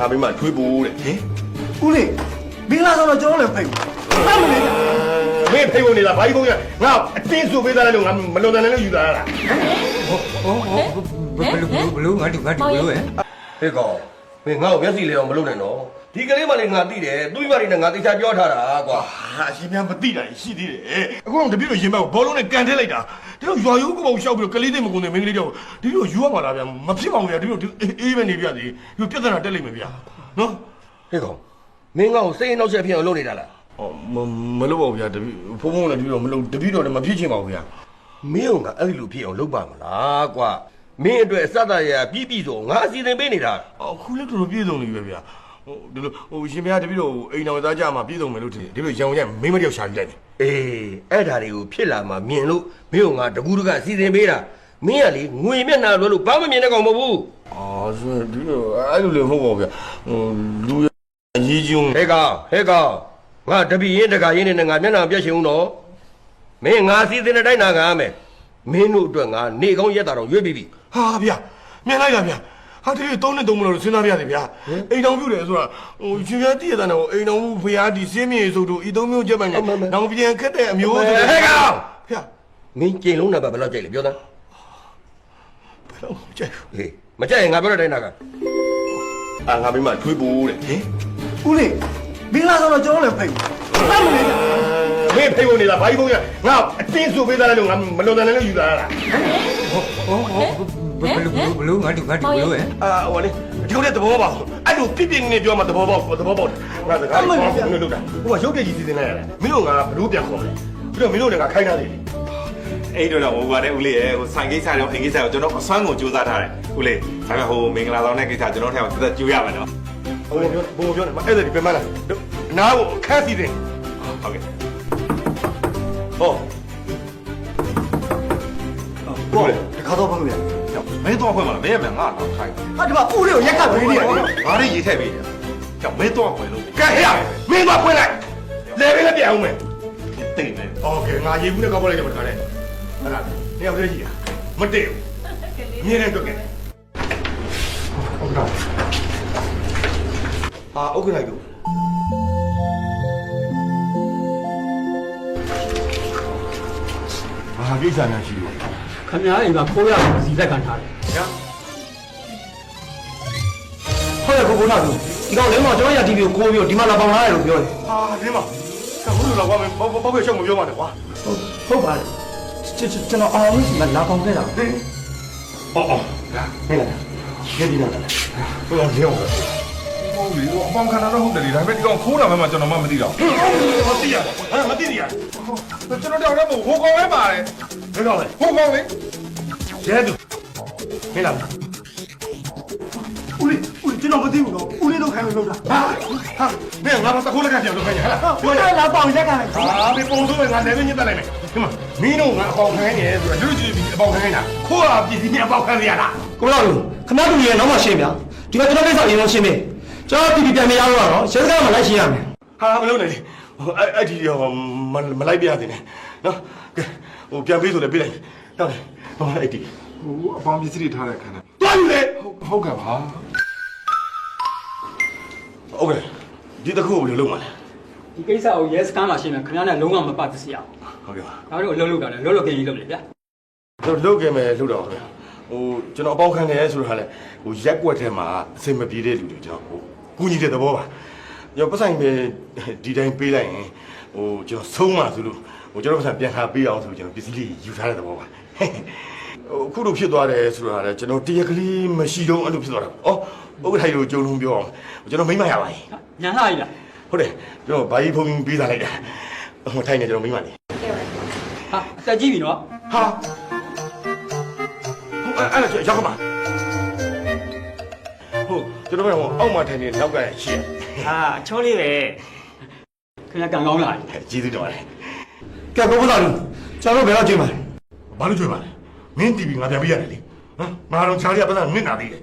ငါမိမထွေးဖို့တဲ့ဟင်ဦးလေးမင်္ဂလာဆောင်တော့ကျွန်တော်လည်းဖိတ်ဘူးမှတ်မနေကြမင်းဖိတ်ဖို့နေတာဘာကြီးဘုံရငါအတင်းစုပေးသားတယ်လို့ငါမလွန်တယ်လည်းယူသားရတာဘယ်လိုဘယ်လိုငါတို့ငါတို့ဘယ်လိုလဲဟေးကောင်မင်းငါ့ကိုမျက်စိလေးအောင်မလုပ်နဲ့နော် ဒီကလေးမလေးငါသိတယ်သူ့မိမလေးနဲ့ငါတေချာပြောထားတာကွာဟာအရှင်များမသိတာရှိသေးတယ်အခုတော့တပည့်တို့ရင်ဘက်ကိုဘောလုံးနဲ့ကန်ထဲလိုက်တာဒီလိုရွာရိုးကိုပေါ့ရှောက်ပြီးတော့ကလေးသိမကုန်တဲ့မင်းကလေးတော့ဒီလိုယူရမှာလားဗျာမဖြစ်ပါဘူးဗျာဒီလိုအေးပဲနေပြသေးဒီလိုပြဿနာတက်လိမ့်မယ်ဗျာနော်ဟေးကောင်မင်းငါ့ကိုစိတ်အနှောက်အယှက်ဖြစ်အောင်လုပ်နေတာလားဟောမမလုပ်ပါဘူးဗျာတပည့်ဖုံးဖုံးလည်းတပည့်တော့မလုပ်တပည့်တော့လည်းမဖြစ်ချင်ပါဘူးဗျာမင်းကငါအဲ့ဒီလိုဖြစ်အောင်လုပ်ပါမလားကွာမင်းအတွက်အစတရပြည့်ပြည့်စုံငါအစီအစဉ်ပေးနေတာအခုလည်းတော်တော်ပြည့်စုံနေပြီပဲဗျာ ဟိုဒီလိုဟိုရှင်ဗျာတပည့်တော့အိမ်တော်သားကြမှာပြည့်စုံမယ်လို့ထင်တယ်ဒီလိုရံဝင်ရမိမတယောက်ရှာပြလိုက်တယ်အေးအဲ့ဓာတွေကိုဖြစ်လာမှမြင်လို့မင်းကငါတကူးတကအစီအစဉ်ပေးတာမင်းကလေငွေမျက်နှာလွှဲလို့ဘာမှမြင်တဲ့ကောင်မဟုတ်ဘူးအော်ဆိုဒီလိုအဲ့လိုလည်းမဟုတ်ပါဘူးဗျာဟိုလူရရေးကြီးုံဟဲ့ကောင်ဟဲ့ကောင်ငါတပည့်ရင်တကရင်နဲ့ငါမျက်နှာပြက်ရှင်ဦးနော်မင်းငါစီစဉ်တဲ့တိုင်းနာခံရမယ်မင်းတို့အတွက်ငါနေကောင်းရက်တာတော့ရွေးပြီးပြီဟာဗျာမြင်လိုက်တာဗျာ ဟာတကယ်သုံးနဲ့သုံးမလို့စဉ်းစားပြရတယ်ဗျာအိမ်တော်ပြုတယ်ဆိုတာဟိုရှင်ဗျာတည့်ရတဲ့နော်အိမ်တော်ဖျားဒီစင်းမြေဆိုတို့ဤသုံးမျိုးချက်ပိုင်နဲ့နောင်ပြန်ခက်တဲ့အမျိုးဆိုဟဲ့ကောင်ဗျာမင်းကျင်လုံးနံပါတ်ဘယ်လောက်ကြိုက်လဲပြောသားဘယ်လိုကြိုက်ဟေးမကြိုက်ရင်ငါပြောတဲ့တိုင်းနာခံအာငါမိမထွေးဖို့တဲ့ဟင်ဦးလေးမင်္ဂလာဆောင်တော့ကျွန်တော်လည်းဖိတ်ဘူးမှတ်မနေကြ မင်းဖိတ်ဖို့နေတာဘာကြီးဘုံရငါအတင်းစုပေးသားတယ်လို့ငါမလွန်တယ်လည်းယူသားရတာဘယ်လိုဘယ်လိုငါတို့ငါတို့ဘယ်လိုလဲအာဟိုလေဒီလိုတဲ့သဘောပေါက်အဲ့လိုပြပြနေနေပြောမှသဘောပေါက်သဘောပေါက်ငါစကားပြောနေလို့တာဟိုကရုပ်တည်ကြီးစီစဉ်လိုက်ရတယ်မင်းတို့ငါဘလို့ပြန်ခေါ်တယ်ပြီးတော့မင်းတို့လည်းငါခိုင်းတာလေအဲ့တော့တော့ဟိုပါတယ်ဦးလေးရဲ့ဟိုဆိုင်ကိစ္စရောအိမ်ကိစ္စရောကျွန်တော်အစွမ်းကုန်စူးစမ်းထားတယ်ဦးလေးဒါပေမဲ့ဟိုမင်္ဂလာဆောင်တဲ့ကိစ္စကျွန်တော်ထဲမှာသက်သက်ကြိုးရမယ်နော်ဟိုပြောဘိုးပြောနေမအဲ့ဒါဒီပြန်မလားနားကိုခက်စီတယ်ဟုတ်ကဲ့ ဟော ဟုတ်တယ်တခါတော့ဖတ်လို့ရ မင်းတော့ဖွင့်မလားမင်းရမယ်ငါတော့ခိုင်း ဟာဒီမှာဦးလေးကိုရက်ကပေးနေတယ် ငါလည်းရေးထည့်ပေးတယ်ကြောက်မင်းတော့ဖွင့်လို့ ကဲဟဲ့မင်းတော့ဖွင့်လိုက်လေပဲလည်းပြန်အောင်မယ် တိတ်နေ โอเคငါရေးဘူးနဲ့ကောက်ပေါ်လိုက်တယ်မထားနဲ့ဟဲ့လားနေရာပြည့်ကြီးမတည့်ဘူးမြင်နေတော့ကဲဟုတ်ကဲ့ဟာဥက္ကဋ္ဌတို့ ဘာကိစ္စများရှိလို့ခမရအိမ်မှာခိုးရစီလက်ခံထားတယ်ဟုတ်ရကိုဘုရားသူဒီကောင်လည်းမကျွန်တော်ရ TV ကိုကိုးပြီးတော့ဒီမှာလာပေါင်လာတယ်လို့ပြောတယ်ဟာဒီမှာကဘုလိုတော့ကွာမင်းဘောဘောပဲရှောက်မပြောပါနဲ့ကွာဟုတ်ဟုတ်ပါတယ်ကျွန်ကျွန်တော်အောင်လို့ဒီမှာလာပေါင်ခဲ့တာအော်အော်လာဟဲ့လားခေဒီနာဟိုတော့ရေအောင် ဟုတ်လေအပေါင်ခံတာတော့ဟုတ်တယ်လေဒါပေမဲ့ဒီကောင်ခိုးတာမှမကျွန်တော်မှမသိတော့မသိရဟာမသိရဘူးကျွန်တော်တောက်တော့မဟုတ်ဟိုကောင်ပဲပါတယ်ဘယ်တော့လဲဟိုကောင်လေရဲသူဟဲ့လားဦးလေးဦးကျွန်တော်မသိဘူးတော့ဦးလေးတော့ခိုင်းလို့လုပ်တာဟာဟာမင်းငါမတခိုးလက်ကပြန်လို့ခိုင်းရဟဲ့လားဘုရားလာပေါင်ရက်ခံလိုက်ဟာဒီပုံစိုးပဲငါလည်းညစ်တက်လိုက်မယ်ဒီမှာမင်းတို့ငါအပေါင်ခိုင်းနေတယ်ဆိုတော့လူလူကြီးအပေါင်ခိုင်းတာခိုးတာပြည်စီနဲ့အပေါင်ခိုင်းရတာကိုလာလူခမတူရဲ့နောက်မှရှင်းပြဒီမှာကျွန်တော်ကိစ္စအရင်ဆုံးရှင်းမယ် ကျွန်တော် TV ပြန်မရတော့တော့ရဲစကားမှလိုက်ရှင်းရမယ်ဟာမလုပ်နဲ့လေဟိုအဲ့အဲ့ဒီရောမမလိုက်ပြရသေးနဲ့နော်ကဲဟိုပြန်ပေးဆိုလည်းပေးလိုက်ဟုတ်တယ်ဟိုအဲ့ဒီဟိုအပေါင်ပစ္စည်းတွေထားတဲ့ခန်းနဲ့တွားယူလေဟုတ်ကဲ့ပါဟုတ်ကဲ့ဒီတစ်ခုကိုဘယ်လိုလုပ်မှာလဲဒီကိစ္စကိုရဲစခန်းမှာရှင်းမယ်ခမရနဲ့လုံးဝမပတ်သက်ရအောင်ဟုတ်ကဲ့ပါဒါတို့အလုပ်လုပ်တာလည်းလောလောကင်ကြီးလုပ်လေဗျာတော့လုတ်ခဲ့မယ်လုတ်တော့ခင်ဗျဟိုကျွန်တော်အပေါက်ခံတယ်ဆိုတော့ဟာလေဟိုရက်ကွက်ထဲမှာအစင်မပြေတဲ့လူတွေကျွန်တော်ဟို ကူညီတဲ့သဘောပါကျွန်တော်ပတ်ဆိုင်ပဲဒီတိုင်းပေးလိုက်ရင်ဟိုကျွန်တော်ဆုံးမှဆိုလို့ဟိုကျွန်တော်ပတ်ဆိုင်ပြန်ခါပေးအောင်ဆိုကျွန်တော်ပစ္စည်းလေးယူထားတဲ့သဘောပါဟိုအခုလိုဖြစ်သွားတယ်ဆိုတော့ဟာလေကျွန်တော်တရက်ကလေးမရှိတော့အဲ့လိုဖြစ်သွားတာဩဥက္ကဋ္ဌကြီးကိုကြုံလုံးပြောအောင်ကျွန်တော်မိမရပါရင်ညာလှရည်လားဟုတ်တယ်ကျွန်တော်ဘာကြီးဖုန်းပေးစားလိုက်တာဟိုထိုင်နေကျွန်တော်မိမလေးဟာအသက်ကြီးပြီနော်ဟာဟိုအဲ့အဲ့ဒါရောက်ခမဟုတ် ကျွန်တော်ကဟိုအောက်မှာထိုင်နေနောက်ကရှေ့ဟာအချောလေးပဲခမရကန်ကောင်းလာပြီကျေးဇူးတော်ပါတယ်ကဲကိုဘုရားလူကျွန်တော်ဘယ်တော့ကြည့်မှာဘာလို့ကြွေးပါလဲမင်းတီဗီငါပြန်ပေးရတယ်လေဟမ်ငါတော့ချားရပတ်သက်နစ်နာသေးတယ်